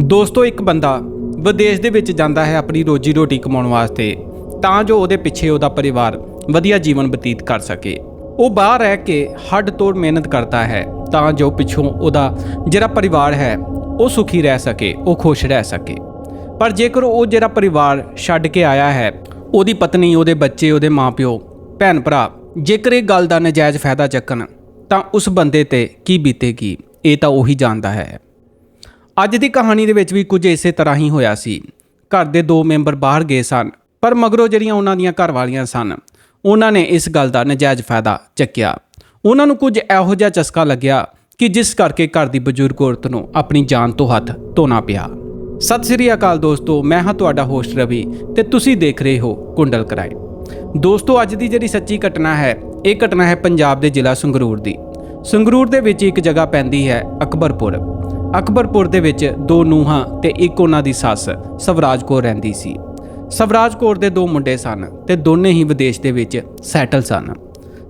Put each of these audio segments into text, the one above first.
ਦੋਸਤੋ, ਇੱਕ ਬੰਦਾ ਵਿਦੇਸ਼ ਦੇ ਵਿੱਚ ਜਾਂਦਾ ਹੈ ਆਪਣੀ ਰੋਜੀ ਰੋਟੀ ਕਮਾਉਣ ਵਾਸਤੇ, ਤਾਂ ਜੋ ਉਹਦੇ ਪਿੱਛੇ ਉਹਦਾ ਪਰਿਵਾਰ ਵਧੀਆ ਜੀਵਨ ਬਤੀਤ ਕਰ ਸਕੇ। ਉਹ ਬਾਹਰ ਰਹਿ ਕੇ ਹੱਡ ਤੋੜ ਮਿਹਨਤ ਕਰਦਾ ਹੈ, ਤਾਂ ਜੋ ਪਿੱਛੋਂ ਉਹਦਾ ਜਿਹੜਾ ਪਰਿਵਾਰ ਹੈ, ਉਹ ਸੁਖੀ ਰਹਿ ਸਕੇ, ਉਹ ਖੁਸ਼ ਰਹਿ ਸਕੇ। ਪਰ ਜੇਕਰ ਉਹ ਜਿਹੜਾ ਪਰਿਵਾਰ ਛੱਡ ਕੇ ਆਇਆ ਹੈ, ਉਹਦੀ ਪਤਨੀ, ਉਹਦੇ ਬੱਚੇ, ਉਹਦੇ ਮਾਪਿਓ ਭੈਣ ਭਰਾ ਜੇਕਰ ਇਹ ਗੱਲ ਦਾ ਨਜਾਇਜ਼ ਫਾਇਦਾ ਚੱਕਣ, ਤਾਂ ਉਸ ਬੰਦੇ ਤੇ ਕੀ ਬੀਤੇਗੀ? ਇਹ ਤਾਂ ਉਹੀ ਜਾਣਦਾ ਹੈ। ਅੱਜ ਦੀ ਕਹਾਣੀ ਦੇ ਵਿੱਚ ਵੀ ਕੁਝ ਇਸੇ ਤਰ੍ਹਾਂ ਹੀ ਹੋਇਆ ਸੀ। ਘਰ ਦੇ ਦੋ ਮੈਂਬਰ ਬਾਹਰ ਗਏ ਸਨ, ਪਰ ਮਗਰੋਂ ਜਿਹੜੀਆਂ ਉਹਨਾਂ ਦੀਆਂ ਘਰ ਵਾਲੀਆਂ ਸਨ, ਉਹਨਾਂ ਨੇ ਇਸ ਗੱਲ ਦਾ ਨਜਾਇਜ਼ ਫਾਇਦਾ ਚੱਕਿਆ। ਉਹਨਾਂ ਨੂੰ ਕੁਝ ਇਹੋ ਜਿਹਾ ਚਸਕਾ ਲੱਗਿਆ ਕਿ ਜਿਸ ਕਰਕੇ ਘਰ ਦੀ ਬਜ਼ੁਰਗ ਔਰਤ ਨੂੰ ਆਪਣੀ ਜਾਨ ਤੋਂ ਹੱਥ ਧੋਣਾ ਪਿਆ। ਸਤਿ ਸ੍ਰੀ ਅਕਾਲ ਦੋਸਤੋ, ਮੈਂ ਹਾਂ ਤੁਹਾਡਾ ਹੋਸਟ ਰਵੀ ਤੇ ਤੁਸੀਂ ਦੇਖ ਰਹੇ ਹੋ ਕੁੰਡਲ ਕਰਾਏ। ਦੋਸਤੋ, ਅੱਜ ਦੀ ਜਿਹੜੀ ਸੱਚੀ ਘਟਨਾ ਹੈ, ਇਹ ਘਟਨਾ ਹੈ ਪੰਜਾਬ ਦੇ ਜ਼ਿਲ੍ਹਾ ਸੰਗਰੂਰ ਦੀ। ਸੰਗਰੂਰ ਦੇ ਵਿੱਚ ਇੱਕ ਜਗ੍ਹਾ ਪੈਂਦੀ ਹੈ ਅਕਬਰਪੁਰ। ਅਕਬਰਪੁਰ ਦੇ ਵਿੱਚ ਦੋ ਨੂੰਹਾਂ ਤੇ ਇੱਕ ਉਹਨਾਂ ਦੀ ਸੱਸ ਸਵਰਾਜ ਕੌਰ ਰਹਿੰਦੀ ਸੀ। ਸਵਰਾਜ ਕੌਰ ਦੇ ਦੋ ਮੁੰਡੇ ਸਨ ਤੇ ਦੋਨੇ ਹੀ ਵਿਦੇਸ਼ ਦੇ ਵਿੱਚ ਸੈਟਲ ਸਨ।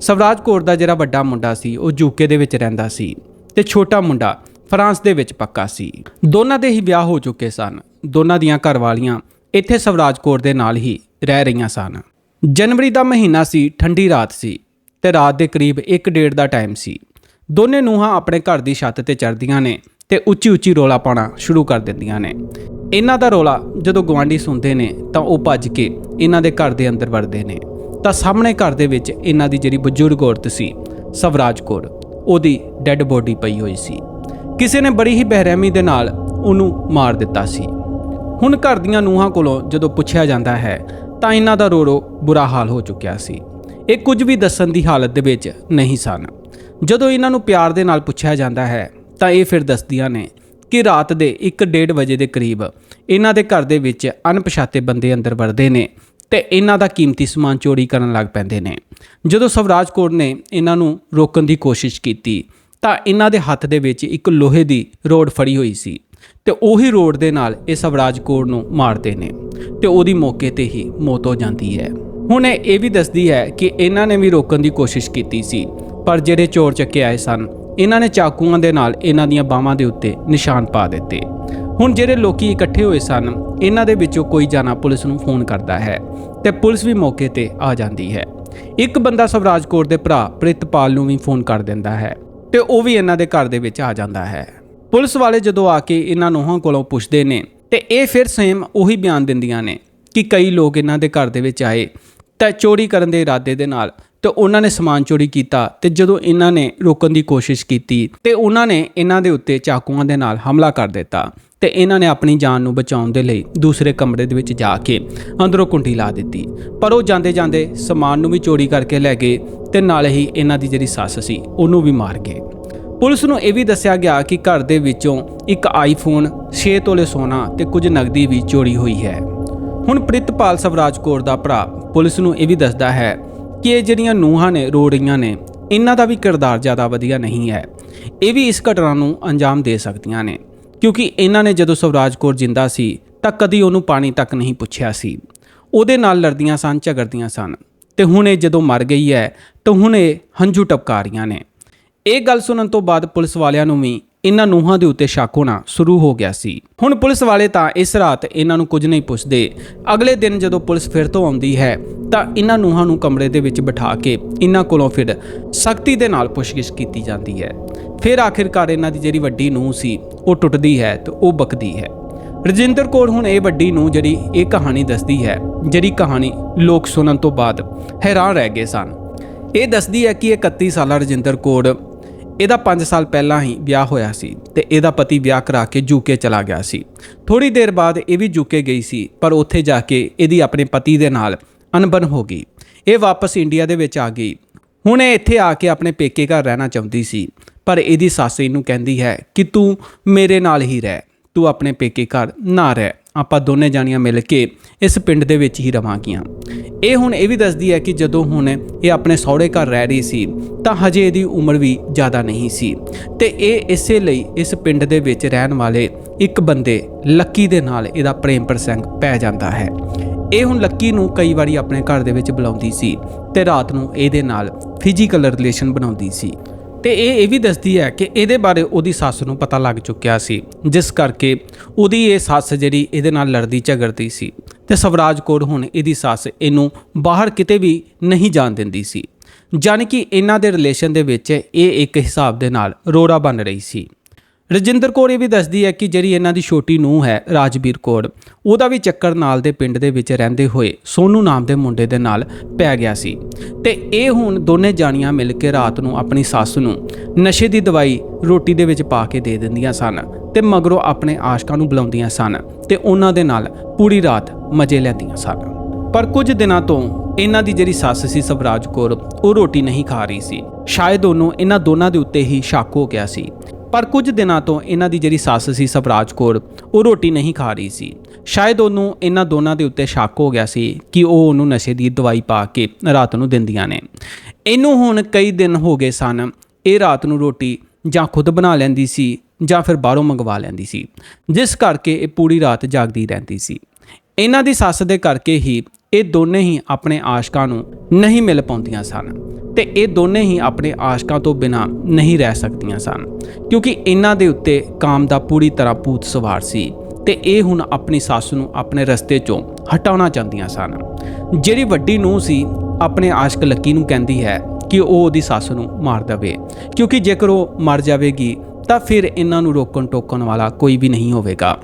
ਸਵਰਾਜ ਕੌਰ ਦਾ ਜਿਹੜਾ ਵੱਡਾ ਮੁੰਡਾ ਸੀ, ਉਹ ਯੂਕੇ ਦੇ ਵਿੱਚ ਰਹਿੰਦਾ ਸੀ ਤੇ ਛੋਟਾ ਮੁੰਡਾ ਫਰਾਂਸ ਦੇ ਵਿੱਚ ਪੱਕਾ ਸੀ। ਦੋਨਾਂ ਦੇ ਹੀ ਵਿਆਹ ਹੋ ਚੁੱਕੇ ਸਨ। ਦੋਨਾਂ ਦੀਆਂ ਘਰਵਾਲੀਆਂ ਇੱਥੇ ਸਵਰਾਜ ਕੌਰ ਦੇ ਨਾਲ ਹੀ ਰਹਿ ਰਹੀਆਂ ਸਨ। ਜਨਵਰੀ ਦਾ ਮਹੀਨਾ ਸੀ ਠੰਡੀ ਰਾਤ ਸੀ ਤੇ ਰਾਤ ਦੇ ਕਰੀਬ 1:30 ਦਾ ਟਾਈਮ ਸੀ। ਦੋਨੇ ਨੂੰਹਾਂ ਆਪਣੇ ਘਰ ਦੀ ਛੱਤ ਤੇ ਚੜ੍ਹਦੀਆਂ ਨੇ ਤੇ ਉੱਚੀ ਉੱਚੀ ਰੋਲਾ ਪਾਉਣਾ ਸ਼ੁਰੂ ਕਰ ਦਿੰਦੀਆਂ ਨੇ। ਇਹਨਾਂ ਦਾ ਰੋਲਾ ਜਦੋਂ ਗਵਾਂਢੀ ਸੁਣਦੇ ਨੇ ਤਾਂ ਉਹ ਭੱਜ ਕੇ ਇਹਨਾਂ ਦੇ ਘਰ ਦੇ ਅੰਦਰ ਵੜਦੇ ਨੇ। ਤਾਂ ਸਾਹਮਣੇ ਘਰ ਦੇ ਵਿੱਚ ਇਹਨਾਂ ਦੀ ਜਿਹੜੀ ਬਜ਼ੁਰਗ ਔਰਤ ਸੀ, ਸਵਰਾਜ ਕੌਰ, ਉਹਦੀ ਡੈੱਡ ਬੋਡੀ ਪਈ ਹੋਈ ਸੀ। ਕਿਸੇ ਨੇ ਬੜੀ ਹੀ ਬੇਰਹਿਮੀ ਦੇ ਨਾਲ ਉਹਨੂੰ ਮਾਰ ਦਿੱਤਾ ਸੀ। ਹੁਣ ਘਰ ਦੀਆਂ ਨੂੰਹਾਂ ਕੋਲੋਂ ਜਦੋਂ ਪੁੱਛਿਆ ਜਾਂਦਾ ਹੈ, ਤਾਂ ਇਹਨਾਂ ਦਾ ਰੋ ਬੁਰਾ ਹਾਲ ਹੋ ਚੁੱਕਿਆ ਸੀ। ਇਹ ਕੁਝ ਵੀ ਦੱਸਣ ਦੀ ਹਾਲਤ ਦੇ ਵਿੱਚ ਨਹੀਂ ਸਨ। ਜਦੋਂ ਇਹਨਾਂ ਨੂੰ ਪਿਆਰ ਦੇ ਨਾਲ ਪੁੱਛਿਆ ਜਾਂਦਾ ਹੈ ਤਾਂ ਇਹ ਫਿਰ ਦੱਸਦੀਆਂ ਨੇ ਕਿ ਰਾਤ ਦੇ 1:30 ਵਜੇ ਦੇ ਕਰੀਬ ਇਹਨਾਂ ਦੇ ਘਰ ਦੇ ਵਿੱਚ ਅਣਪਛਾਤੇ ਬੰਦੇ ਅੰਦਰ ਵੜਦੇ ਨੇ ਤੇ ਇਹਨਾਂ ਦਾ ਕੀਮਤੀ ਸਮਾਨ ਚੋਰੀ ਕਰਨ ਲੱਗ ਪੈਂਦੇ ਨੇ। ਜਦੋਂ ਸਵਰਾਜ ਕੌਰ ਨੇ ਇਹਨਾਂ ਨੂੰ ਰੋਕਣ ਦੀ ਕੋਸ਼ਿਸ਼ ਕੀਤੀ, ਤਾਂ ਇਹਨਾਂ ਦੇ ਹੱਥ ਦੇ ਵਿੱਚ ਇੱਕ ਲੋਹੇ ਦੀ ਰੋਡ ਫੜੀ ਹੋਈ ਸੀ ਤੇ ਉਹੀ ਰੋਡ ਦੇ ਨਾਲ ਇਹ ਸਵਰਾਜ ਕੌਰ ਨੂੰ ਮਾਰਦੇ ਨੇ ਤੇ ਉਹਦੀ ਮੌਕੇ ਤੇ ਹੀ ਮੌਤ ਹੋ ਜਾਂਦੀ ਹੈ। ਹੁਣ ਇਹ ਇਹ ਵੀ ਦੱਸਦੀ ਹੈ ਕਿ ਇਹਨਾਂ ਨੇ ਵੀ ਰੋਕਣ ਦੀ ਕੋਸ਼ਿਸ਼ ਕੀਤੀ ਸੀ, ਪਰ ਜਿਹੜੇ ਚੋਰ ਚੱਕੇ ਆਏ ਸਨ ਇਹਨਾਂ ਨੇ ਚਾਕੂਆਂ ਦੇ ਨਾਲ ਇਹਨਾਂ ਦੀਆਂ ਬਾਹਾਂ ਦੇ ਉੱਤੇ ਨਿਸ਼ਾਨ ਪਾ ਦਿੱਤੇ। ਹੁਣ ਜਿਹੜੇ ਲੋਕੀ ਇਕੱਠੇ ਹੋਏ ਸਨ, ਇਹਨਾਂ ਦੇ ਵਿੱਚੋਂ ਕੋਈ ਜਾਣਾ ਪੁਲਿਸ ਨੂੰ ਫੋਨ ਕਰਦਾ ਹੈ ਤੇ ਪੁਲਿਸ ਵੀ ਮੌਕੇ ਤੇ ਆ ਜਾਂਦੀ ਹੈ। ਇੱਕ ਬੰਦਾ ਸਵਰਾਜ ਕੌਰ ਦੇ ਭਰਾ ਪ੍ਰਿਤਪਾਲ ਨੂੰ ਵੀ ਫੋਨ ਕਰ ਦਿੰਦਾ ਹੈ ਤੇ ਉਹ ਵੀ ਇਹਨਾਂ ਦੇ ਘਰ ਦੇ ਵਿੱਚ ਆ ਜਾਂਦਾ ਹੈ। ਪੁਲਿਸ ਵਾਲੇ ਜਦੋਂ ਆ ਕੇ ਇਹਨਾਂ ਨੂੰਹਾਂ ਕੋਲੋਂ ਪੁੱਛਦੇ ਨੇ ਤੇ ਇਹ ਫਿਰ ਸੇਮ ਉਹੀ ਬਿਆਨ ਦਿੰਦੀਆਂ ਨੇ ਕਿ ਕਈ ਲੋਕ ਇਹਨਾਂ ਦੇ ਘਰ ਦੇ ਵਿੱਚ ਆਏ ਤਾਂ ਚੋਰੀ ਕਰਨ ਦੇ ਇਰਾਦੇ ਦੇ ਨਾਲ ਤੇ ਉਹਨਾਂ ਨੇ ਸਮਾਨ ਚੋਰੀ ਕੀਤਾ ਤੇ ਜਦੋਂ ਇਹਨਾਂ ਨੇ ਰੋਕਣ ਦੀ ਕੋਸ਼ਿਸ਼ ਕੀਤੀ ਤੇ ਉਹਨਾਂ ਨੇ ਇਹਨਾਂ ਦੇ ਉੱਤੇ ਚਾਕੂਆਂ ਦੇ ਨਾਲ ਹਮਲਾ ਕਰ ਦਿੱਤਾ ਤੇ ਇਹਨਾਂ ਨੇ ਆਪਣੀ ਜਾਨ ਨੂੰ ਬਚਾਉਣ ਦੇ ਲਈ ਦੂਸਰੇ ਕਮਰੇ ਦੇ ਵਿੱਚ ਜਾ ਕੇ ਅੰਦਰੋਂ ਕੁੰਡੀ ਲਾ ਦਿੱਤੀ। ਪਰ ਉਹ ਜਾਂਦੇ ਜਾਂਦੇ ਸਮਾਨ ਨੂੰ ਵੀ ਚੋਰੀ ਕਰਕੇ ਲੈ ਗਏ ਤੇ ਨਾਲ ਹੀ ਇਹਨਾਂ ਦੀ ਜਿਹੜੀ ਸੱਸ ਸੀ, ਉਹਨੂੰ ਵੀ ਮਾਰ ਗਏ। ਪੁਲਿਸ ਨੂੰ ਇਹ ਵੀ ਦੱਸਿਆ ਗਿਆ ਕਿ ਘਰ ਦੇ ਵਿੱਚੋਂ ਇੱਕ ਆਈਫੋਨ 6 ਤੋਲੇ ਸੋਨਾ ਤੇ ਕੁਝ ਨਗਦੀ ਵੀ ਚੋਰੀ ਹੋਈ ਹੈ। ਹੁਣ ਪ੍ਰਿਤਪਾਲ ਸਵਰਾਜ ਕੌਰ ਦਾ ਭਰਾ ਪੁਲਿਸ ਨੂੰ ਇਹ ਵੀ ਦੱਸਦਾ ਹੈ ਕਿ ਇਹ ਜਿਹੜੀਆਂ ਨੂਹਾਂ ਨੇ ਰੋ ਰਹੀਆਂ ਨੇ, ਇਹਨਾਂ ਦਾ ਵੀ ਕਿਰਦਾਰ ਜ਼ਿਆਦਾ ਵਧੀਆ ਨਹੀਂ ਹੈ। ਇਹ ਵੀ ਇਸ ਘਟਨਾ ਨੂੰ ਅੰਜਾਮ ਦੇ ਸਕਦੀਆਂ ਨੇ। ਕਿਉਂਕਿ ਇਹਨਾਂ ਨੇ ਜਦੋਂ ਸਵਰਾਜ ਕੌਰ ਜਿੰਦਾ ਸੀ, ਤਾਂ ਕਦੀ ਉਹਨੂੰ ਪਾਣੀ ਤੱਕ ਨਹੀਂ ਪੁੱਛਿਆ ਸੀ। ਉਹਦੇ ਨਾਲ ਲੜਦੀਆਂ ਸਨ, ਝਗੜਦੀਆਂ ਸਨ। ਤੇ ਹੁਣ ਇਹ ਜਦੋਂ ਮਰ ਗਈ ਹੈ, ਤਾਂ ਹੁਣ ਇਹ ਹੰਝੂ ਟਪਕਾ ਰਹੀਆਂ ਨੇ। ਇਹ ਗੱਲ ਸੁਣਨ ਤੋਂ ਬਾਅਦ ਪੁਲਿਸ ਵਾਲਿਆਂ ਨੂੰ ਵੀ ਇਹਨਾਂ ਨੂਹਾਂ ਦੇ ਉੱਤੇ ਸ਼ੱਕ ਹੋਣਾ ਸ਼ੁਰੂ ਹੋ ਗਿਆ ਸੀ। ਹੁਣ ਪੁਲਿਸ ਵਾਲੇ ਤਾਂ ਇਸ ਰਾਤ ਇਹਨਾਂ ਨੂੰ ਕੁਝ ਨਹੀਂ ਪੁੱਛਦੇ। ਅਗਲੇ ਦਿਨ ਜਦੋਂ ਪੁਲਿਸ ਫਿਰ ਤੋਂ ਆਉਂਦੀ ਹੈ, ਤਾਂ ਇਹਨਾਂ ਨੂਹਾਂ ਨੂੰ ਕਮਰੇ ਦੇ ਵਿੱਚ ਬਿਠਾ ਕੇ ਇਹਨਾਂ ਕੋਲੋਂ ਫਿਰ ਸਖਤੀ ਦੇ ਨਾਲ ਪੁੱਛਗਿੱਛ ਕੀਤੀ ਜਾਂਦੀ ਹੈ। ਫਿਰ ਆਖਿਰਕਾਰ ਇਹਨਾਂ ਦੀ ਜਿਹੜੀ ਵੱਡੀ ਨੂੰਹ ਸੀ, ਉਹ ਟੁੱਟਦੀ ਹੈ ਤੇ ਉਹ ਬਕਦੀ ਹੈ। ਰਜਿੰਦਰ ਕੌਰ ਹੁਣ ਇਹ ਵੱਡੀ ਨੂੰ ਜਿਹੜੀ, ਇਹ ਕਹਾਣੀ ਦੱਸਦੀ ਹੈ, ਜਿਹੜੀ ਕਹਾਣੀ ਲੋਕ ਸੁਣਨ ਤੋਂ ਬਾਅਦ ਹੈਰਾਨ ਰਹਿ ਗਏ ਸਨ। ਇਹ ਦੱਸਦੀ ਹੈ ਕਿ ਇਹ 31 ਸਾਲਾ ਰਜਿੰਦਰ ਕੌਰ ਇਹਦਾ 5 ਸਾਲ ਪਹਿਲਾਂ ਹੀ ਵਿਆਹ ਹੋਇਆ ਸੀ ਤੇ ਇਹਦਾ ਪਤੀ ਵਿਆਹ ਕਰਾ ਕੇ ਯੂਕੇ ਚਲਾ ਗਿਆ ਸੀ। ਥੋੜੀ ਦੇਰ ਬਾਅਦ ਇਹ ਵੀ ਯੂਕੇ ਗਈ ਸੀ, ਪਰ ਉੱਥੇ ਜਾ ਕੇ ਇਹਦੀ ਆਪਣੇ ਪਤੀ ਦੇ ਨਾਲ ਅਣਬਣ ਹੋ ਗਈ। ਇਹ ਵਾਪਸ ਇੰਡੀਆ ਦੇ ਵਿੱਚ ਆ ਗਈ। ਹੁਣ ਇਹ ਇੱਥੇ ਆ ਕੇ ਆਪਣੇ ਪੇਕੇ ਘਰ ਰਹਿਣਾ ਚਾਹੁੰਦੀ ਸੀ, ਪਰ ਇਹਦੀ ਸੱਸ ਇਹਨੂੰ ਕਹਿੰਦੀ ਹੈ ਕਿ ਤੂੰ ਮੇਰੇ ਨਾਲ ਹੀ ਰਹਿ, ਤੂੰ ਆਪਣੇ ਪੇਕੇ ਘਰ ਨਾ ਰਹਿ। ਆਪਾਂ ਦੋਨੇ ਜਾਣੀਆਂ ਮਿਲ ਕੇ ਇਸ ਪਿੰਡ ਦੇ ਵਿੱਚ ਹੀ ਰਵਾਂਗੀਆਂ। ਇਹ ਹੁਣ ਇਹ ਵੀ ਦੱਸਦੀ ਹੈ ਕਿ ਜਦੋਂ ਹੁਣ ਇਹ ਆਪਣੇ ਸਹੁਰੇ ਘਰ ਰਹਿ ਰਹੀ ਸੀ, ਤਾਂ ਹਜੇ ਇਹਦੀ ਉਮਰ ਵੀ ਜ਼ਿਆਦਾ ਨਹੀਂ ਸੀ। ਤੇ ਇਹ ਇਸੇ ਲਈ ਇਸ ਪਿੰਡ ਦੇ ਵਿੱਚ ਰਹਿਣ ਵਾਲੇ ਇੱਕ ਬੰਦੇ ਲੱਕੀ ਦੇ ਨਾਲ ਇਹਦਾ ਪ੍ਰੇਮ ਪ੍ਰਸੰਗ ਪੈ ਜਾਂਦਾ ਹੈ। ਇਹ ਹੁਣ ਲੱਕੀ ਨੂੰ ਕਈ ਵਾਰੀ ਆਪਣੇ ਘਰ ਦੇ ਵਿੱਚ ਬੁਲਾਉਂਦੀ ਸੀ ਤੇ ਰਾਤ ਨੂੰ ਇਹਦੇ ਨਾਲ ਫਿਜ਼ੀਕਲ ਰਿਲੇਸ਼ਨ ਬਣਾਉਂਦੀ ਸੀ। ਤੇ ਇਹ ਇਹ ਵੀ ਦੱਸਦੀ ਹੈ ਕਿ ਇਹਦੇ ਬਾਰੇ ਉਹਦੀ ਸੱਸ ਨੂੰ ਪਤਾ ਲੱਗ ਚੁੱਕਿਆ ਸੀ, ਜਿਸ ਕਰਕੇ ਉਹਦੀ ਇਹ ਸੱਸ ਜਿਹੜੀ ਇਹਦੇ ਨਾਲ ਲੜਦੀ ਝਗੜਦੀ ਸੀ ਤੇ ਸਵਰਾਜ ਕੌਰ ਹੁਣ ਇਹਦੀ ਸੱਸ ਇਹਨੂੰ ਬਾਹਰ ਕਿਤੇ ਵੀ ਨਹੀਂ ਜਾਣ ਦਿੰਦੀ ਸੀ। ਜਾਣੀ ਕਿ ਇਹਨਾਂ ਦੇ ਰਿਲੇਸ਼ਨ ਦੇ ਵਿੱਚ ਇਹ ਇੱਕ ਹਿਸਾਬ ਦੇ ਨਾਲ ਰੋੜਾ ਬਣ ਰਹੀ ਸੀ। ਰਜਿੰਦਰ ਕੌਰ ਇਹ ਵੀ ਦੱਸਦੀ ਹੈ ਕਿ ਜਿਹੜੀ ਇਹਨਾਂ ਦੀ ਛੋਟੀ ਨੂੰਹ ਹੈ ਰਾਜਵੀਰ ਕੌਰ, ਉਹਦਾ ਵੀ ਚੱਕਰ ਨਾਲ ਦੇ ਪਿੰਡ ਦੇ ਵਿੱਚ ਰਹਿੰਦੇ ਹੋਏ ਸੋਨੂ ਨਾਮ ਦੇ ਮੁੰਡੇ ਦੇ ਨਾਲ ਪੈ ਗਿਆ ਸੀ। ਤੇ ਇਹ ਹੁਣ ਦੋਨੇ ਜਾਣੀਆਂ ਮਿਲ ਕੇ ਰਾਤ ਨੂੰ ਆਪਣੀ ਸੱਸ ਨੂੰ ਨਸ਼ੇ ਦੀ ਦਵਾਈ ਰੋਟੀ ਦੇ ਵਿੱਚ ਪਾ ਕੇ ਦੇ ਦਿੰਦੀਆਂ ਸਨ ਤੇ ਮਗਰੋਂ ਆਪਣੇ ਆਸ਼ਕਾਂ ਨੂੰ ਬੁਲਾਉਂਦੀਆਂ ਸਨ ਤੇ ਉਹਨਾਂ ਦੇ ਨਾਲ ਪੂਰੀ ਰਾਤ ਮਜ਼ੇ ਲੈਂਦੀਆਂ ਸਨ। ਪਰ ਕੁਝ ਦਿਨਾਂ ਤੋਂ ਇਹਨਾਂ ਦੀ ਜਿਹੜੀ ਸੱਸ ਸੀ ਸਵਰਾਜ ਕੌਰ, ਉਹ ਰੋਟੀ ਨਹੀਂ ਖਾ ਰਹੀ ਸੀ। ਸ਼ਾਇਦ ਉਹਨੂੰ ਇਹਨਾਂ ਦੋਨਾਂ ਦੇ ਉੱਤੇ ਹੀ ਸ਼ੱਕ ਹੋ ਗਿਆ ਸੀ। ਪਰ ਕੁਝ ਦਿਨਾਂ ਤੋਂ ਇਹਨਾਂ ਦੀ ਜਿਹੜੀ ਸੱਸ ਸੀ ਸਵਰਾਜ ਕੌਰ, ਉਹ ਰੋਟੀ ਨਹੀਂ ਖਾ ਰਹੀ ਸੀ। ਸ਼ਾਇਦ ਉਹਨੂੰ ਇਹਨਾਂ ਦੋਨਾਂ ਦੇ ਉੱਤੇ ਸ਼ੱਕ ਹੋ ਗਿਆ ਸੀ ਕਿ ਉਹ ਉਹਨੂੰ ਨਸ਼ੇ ਦੀ ਦਵਾਈ ਪਾ ਕੇ ਰਾਤ ਨੂੰ ਦਿੰਦੀਆਂ ਨੇ। ਇਹਨੂੰ ਹੁਣ ਕਈ ਦਿਨ ਹੋ ਗਏ ਸਨ, ਇਹ ਰਾਤ ਨੂੰ ਰੋਟੀ ਜਾਂ ਖੁਦ ਬਣਾ ਲੈਂਦੀ ਸੀ ਜਾਂ ਫਿਰ ਬਾਹਰੋਂ ਮੰਗਵਾ ਲੈਂਦੀ ਸੀ, ਜਿਸ ਕਰਕੇ ਇਹ ਪੂਰੀ ਰਾਤ ਜਾਗਦੀ ਰਹਿੰਦੀ ਸੀ। ਇਹਨਾਂ ਦੀ ਸੱਸ ਦੇ ਕਰਕੇ ਹੀ ਇਹ ਦੋਨੇ ਹੀ ਆਪਣੇ ਆਸ਼ਕਾਂ ਨੂੰ ਨਹੀਂ ਮਿਲ ਪਾਉਂਦੀਆਂ ਸਨ ਤੇ ਇਹ ਦੋਨੇ ਹੀ ਆਪਣੇ ਆਸ਼ਕਾਂ ਤੋਂ ਬਿਨਾ ਨਹੀਂ ਰਹਿ ਸਕਦੀਆਂ ਸਨ, ਕਿਉਂਕਿ ਇਹਨਾਂ ਦੇ ਉੱਤੇ ਕਾਮ ਦਾ ਪੂਰੀ ਤਰ੍ਹਾਂ ਭੂਤ ਸਵਾਰ ਸੀ ਤੇ ਇਹ ਹੁਣ ਆਪਣੀ ਸੱਸ ਨੂੰ ਆਪਣੇ ਰਸਤੇ ਚੋਂ ਹਟਾਉਣਾ ਚਾਹੁੰਦੀਆਂ ਸਨ। ਜਿਹੜੀ ਵੱਡੀ ਨੂੰਹ ਸੀ, ਆਪਣੇ ਆਸ਼ਕ ਲੱਕੀ ਨੂੰ ਕਹਿੰਦੀ ਹੈ ਕਿ ਉਹ ਉਹਦੀ ਸੱਸ ਨੂੰ ਮਾਰ ਦੇਵੇ, ਕਿਉਂਕਿ ਜੇਕਰ ਉਹ ਮਰ ਜਾਵੇਗੀ, ਤਾਂ ਫਿਰ ਇਹਨਾਂ ਨੂੰ ਰੋਕਣ ਟੋਕਣ ਵਾਲਾ ਕੋਈ ਵੀ ਨਹੀਂ ਹੋਵੇਗਾ।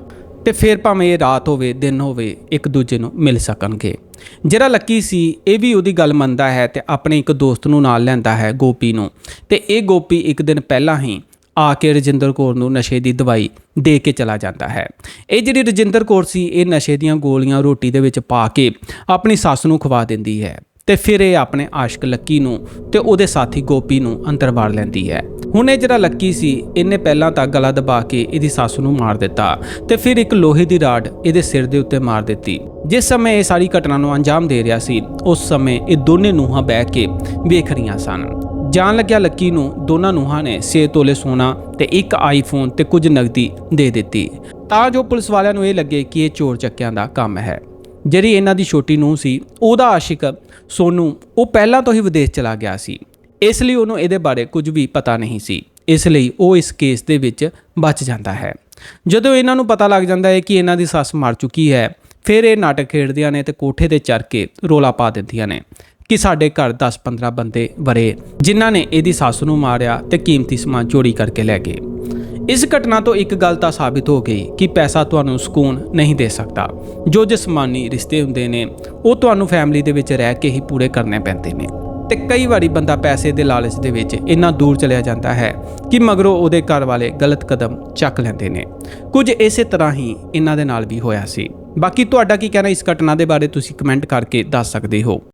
ਤੇ ਫਿਰ ਭਾਵੇਂ ਇਹ ਰਾਤ ਹੋਵੇ, ਦਿਨ ਹੋਵੇ, ਇੱਕ ਦੂਜੇ ਨੂੰ ਮਿਲ ਸਕਣਗੇ। ਜਿਹੜਾ ਲੱਕੀ ਸੀ, ਇਹ ਵੀ ਉਹਦੀ ਗੱਲ ਮੰਨਦਾ ਹੈ ਤੇ ਆਪਣੇ ਇੱਕ ਦੋਸਤ ਨੂੰ ਨਾਲ ਲੈਂਦਾ ਹੈ, ਗੋਪੀ ਨੂੰ। ਤੇ ਇਹ ਗੋਪੀ ਇੱਕ ਦਿਨ ਪਹਿਲਾਂ ਹੀ ਆ ਕੇ ਰਜਿੰਦਰ ਕੌਰ ਨੂੰ ਨਸ਼ੇ ਦੀ ਦਵਾਈ ਦੇ ਕੇ ਚਲਾ ਜਾਂਦਾ ਹੈ। ਇਹ ਜਿਹੜੀ ਰਜਿੰਦਰ ਕੌਰ ਸੀ, ਇਹ ਨਸ਼ੇ ਦੀਆਂ ਗੋਲੀਆਂ ਰੋਟੀ ਦੇ ਵਿੱਚ ਪਾ ਕੇ ਆਪਣੀ ਸੱਸ ਨੂੰ ਖਵਾ ਦਿੰਦੀ ਹੈ। ਤੇ ਫਿਰ ਇਹ ਆਪਣੇ ਆਸ਼ਕ ਲੱਕੀ ਨੂੰ ਤੇ ਉਹਦੇ ਸਾਥੀ ਗੋਪੀ ਨੂੰ ਅੰਦਰ ਵਾੜ ਲੈਂਦੀ ਹੈ। ਹੁਣ ਇਹ ਜਿਹੜਾ ਲੱਕੀ ਸੀ, ਇਹਨੇ ਪਹਿਲਾਂ ਤਾਂ ਗਲਾ ਦਬਾ ਕੇ ਇਹਦੀ ਸੱਸ ਨੂੰ ਮਾਰ ਦਿੱਤਾ ਤੇ ਫਿਰ ਇੱਕ ਲੋਹੇ ਦੀ ਰਾਡ ਇਹਦੇ ਸਿਰ ਦੇ ਉੱਤੇ ਮਾਰ ਦਿੱਤੀ। ਜਿਸ ਸਮੇਂ ਇਹ ਸਾਰੀ ਘਟਨਾ ਨੂੰ ਅੰਜਾਮ ਦੇ ਰਿਹਾ ਸੀ, ਉਸ ਸਮੇਂ ਇਹ ਦੋਨੇ ਨੂੰਹਾਂ ਬਹਿ ਕੇ ਵੇਖ ਰਹੀਆਂ ਸਨ। ਜਾਣ ਲੱਗਿਆ ਲੱਕੀ ਨੂੰ ਦੋਨਾਂ ਨੂੰਹਾਂ ਨੇ ਛੇ ਤੋਲੇ ਸੋਨਾ ਤੇ ਇੱਕ ਆਈਫੋਨ ਤੇ ਕੁਝ ਨਗਦੀ ਦੇ ਦਿੱਤੀ। ਤਾਂ ਜੋ ਪੁਲਿਸ ਵਾਲਿਆਂ ਨੂੰ ਇਹ ਲੱਗੇ ਕਿ ਇਹ ਚੋਰ ਚੱਕਿਆਂ ਦਾ ਕੰਮ ਹੈ। ਜਿਹੜੀ ਇਹਨਾਂ ਦੀ ਛੋਟੀ ਨੂੰਹ ਸੀ, ਉਹਦਾ ਆਸ਼ਿਕ ਸੋਨੂ, ਉਹ ਪਹਿਲਾਂ ਤੋਂ ਹੀ ਵਿਦੇਸ਼ ਚਲਾ ਗਿਆ ਸੀ। ਇਸ ਲਈ ਉਹਨੂੰ ਇਹਦੇ ਬਾਰੇ ਕੁਝ ਵੀ ਪਤਾ ਨਹੀਂ ਸੀ। ਇਸ ਲਈ ਉਹ ਇਸ ਕੇਸ ਦੇ ਵਿੱਚ ਬਚ ਜਾਂਦਾ ਹੈ। ਜਦੋਂ ਇਹਨਾਂ ਨੂੰ ਪਤਾ ਲੱਗ ਜਾਂਦਾ ਹੈ ਕਿ ਇਹਨਾਂ ਦੀ ਸੱਸ ਮਰ ਚੁੱਕੀ ਹੈ, ਫਿਰ ਇਹ ਨਾਟਕ ਖੇਡਦੀਆਂ ਨੇ ਤੇ ਕੋਠੇ ਤੇ ਚੜ ਕੇ ਰੋਲਾ ਪਾ ਦਿੰਦੀਆਂ ਨੇ ਕਿ ਸਾਡੇ ਘਰ 10-15 ਬੰਦੇ ਵਰੇ, ਜਿਨ੍ਹਾਂ ਨੇ ਇਹਦੀ ਸੱਸ ਨੂੰ ਮਾਰਿਆ ਤੇ ਕੀਮਤੀ ਸਮਾਨ ਚੋਰੀ ਕਰਕੇ ਲੈ ਗਏ। ਇਸ ਘਟਨਾ ਤੋਂ ਇੱਕ ਗੱਲ ਤਾਂ ਸਾਬਿਤ ਹੋ ਗਈ ਕਿ ਪੈਸਾ ਤੁਹਾਨੂੰ ਸਕੂਨ ਨਹੀਂ ਦੇ ਸਕਦਾ। ਜੋ ਜਿਸਮਾਨੀ ਰਿਸ਼ਤੇ ਹੁੰਦੇ ਨੇ, ਉਹ ਤੁਹਾਨੂੰ ਫੈਮਿਲੀ ਦੇ ਵਿੱਚ ਰਹਿ ਕੇ ਹੀ ਪੂਰੇ ਕਰਨੇ ਪੈਂਦੇ ਨੇ। ਤੇ ਕਈ ਵਾਰੀ ਬੰਦਾ ਪੈਸੇ ਦੇ ਲਾਲਚ ਦੇ ਵਿੱਚ ਇੰਨਾ ਦੂਰ ਚਲਿਆ ਜਾਂਦਾ ਹੈ ਕਿ ਮਗਰੋਂ ਉਹਦੇ ਘਰ ਵਾਲੇ ਗਲਤ ਕਦਮ ਚੱਕ ਲੈਂਦੇ ਨੇ। ਕੁਝ ਇਸੇ ਤਰ੍ਹਾਂ ਹੀ ਇਹਨਾਂ ਦੇ ਨਾਲ ਵੀ ਹੋਇਆ ਸੀ। ਬਾਕੀ ਤੁਹਾਡਾ ਕੀ ਕਹਿਣਾ ਇਸ ਘਟਨਾ ਦੇ ਬਾਰੇ ਤੁਸੀਂ ਕਮੈਂਟ ਕਰਕੇ ਦੱਸ ਸਕਦੇ ਹੋ।